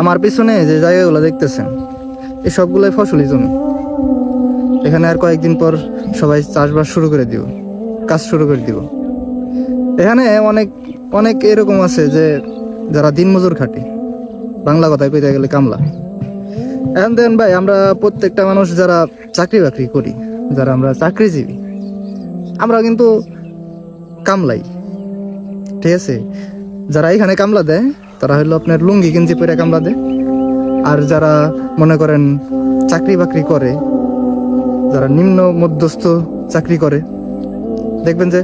আমার পিছনে যে জায়গাগুলো দেখতেছেন, এই সবগুলোই ফসলি জমি। এখানে আর কয়েকদিন পর সবাই চাষবাস শুরু করে দিব, কাজ শুরু করে দিব। এখানে অনেক অনেক এরকম আছে যে যারা দিনমজুর খাটে, বাংলা কথায় কইতে গেলে কামলা। এখন দেন ভাই, আমরা প্রত্যেকটা মানুষ যারা চাকরি বাকরি করি, যারা আমরা চাকরিজীবী আমরা কিন্তু কামলাই। ঠিক আছে? যারা এখানে কামলা দেয় তারা হলো আপনার লুঙ্গি গেঞ্জি পরে কামলা দেয় আর যারা মনে করেন চাকরি বাকরি করে, যারা নিম্ন মধ্যস্থ চাকরি করে, দেখবেন যে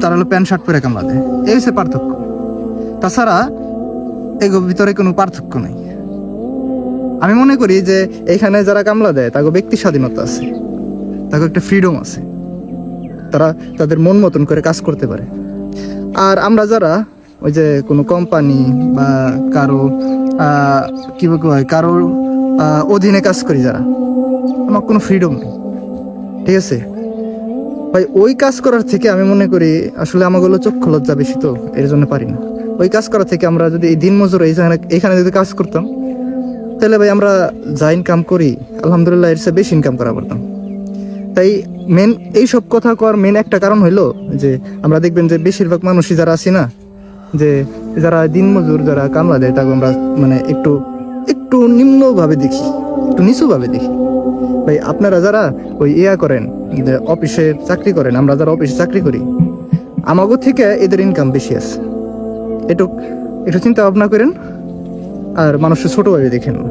তারা হলো প্যান্ট, শার্ট পরে কামলা দেয় এই হচ্ছে পার্থক্য। তাছাড়া এগো ভিতরে কোনো পার্থক্য নাই। আমি মনে করি যে এখানে যারা কামলা দেয় তাকে ব্যক্তি স্বাধীনতা আছে তাকে একটা ফ্রিডম আছে। তারা তাদের মন মতন করে কাজ করতে পারে। আর আমরা যারা ওই যে কোনো কোম্পানি বা কারও কি হয় কারোর অধীনে কাজ করি যারা। আমার কোনো ফ্রিডম নেই। ঠিক আছে? ভাই, ওই কাজ করার থেকে আমি মনে করি আসলে আমাগুলো চক্ষু লজ্জা বেশি তো, এর জন্য পারি না। ওই কাজ করার থেকে আমরা যদি এই দিন মজুর এইখানে যদি কাজ করতাম, তাহলে ভাই আমরা যা ইনকাম করি, আলহামদুলিল্লাহ এর চেয়ে বেশি ইনকাম করা পারতাম। তাই মেন এই সব কথা কর মেন একটা কারণ হইল যে, আমরা দেখবেন যে বেশিরভাগ মানুষই যারা আছি না যে যারা দিনমজুর যারা কামলা দেয় তাকে আমরা মানে একটু একটু নিম্নভাবে দেখি, একটু নিচুভাবে দেখি। ভাই, আপনারা যারা ওই ইয়া করেন, যে অফিসে চাকরি করেন, আমরা যারা অফিসে চাকরি করি, আমাগো থেকে এদের ইনকাম বেশি আছে। একটু একটু চিন্তা ভাবনা করেন, আর মানুষের ছোটোভাবে দেখেন। না